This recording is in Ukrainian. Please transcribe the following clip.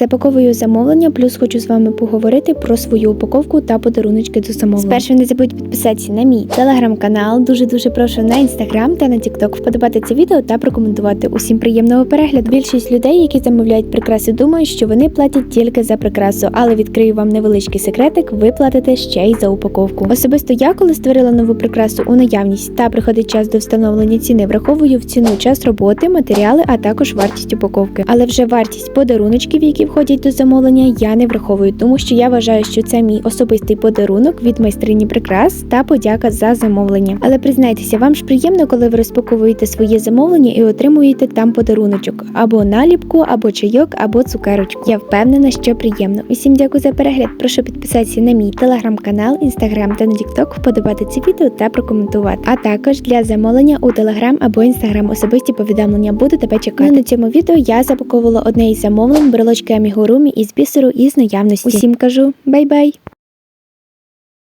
Запаковую замовлення, плюс хочу з вами поговорити про свою упаковку та подаруночки до замовлення. Спершу не забудь підписатися на мій телеграм-канал. Дуже дуже прошу на інстаграм та на тікток вподобати це відео та прокоментувати. Усім приємного перегляду. Більшість людей, які замовляють прикраси, думають, що вони платять тільки за прикрасу, але відкрию вам невеличкий секретик. Ви платите ще й за упаковку. Особисто я, коли створила нову прикрасу у наявність та приходить час до встановлення ціни, враховую в ціну час роботи, матеріали, а також вартість упаковки. Але вже вартість подаруночків, які входять до замовлення, я не враховую, тому що я вважаю, що це мій особистий подарунок від майстрині прикрас та подяка за замовлення. Але признайтеся, вам ж приємно, коли ви розпаковуєте своє замовлення і отримуєте там подаруночок або наліпку, або чайок, або цукерочку. Я впевнена, що приємно. Усім дякую за перегляд. Прошу підписатися на мій телеграм-канал, інстаграм та на тікток, вподобати це відео та прокоментувати. А також для замовлення у телеграм або інстаграм особисті повідомлення буду тебе чекати. Ну, на цьому відео я запаковувала одне із замовлень брелочки амігурумі із бісеру із наявності. Усім кажу бай-бай!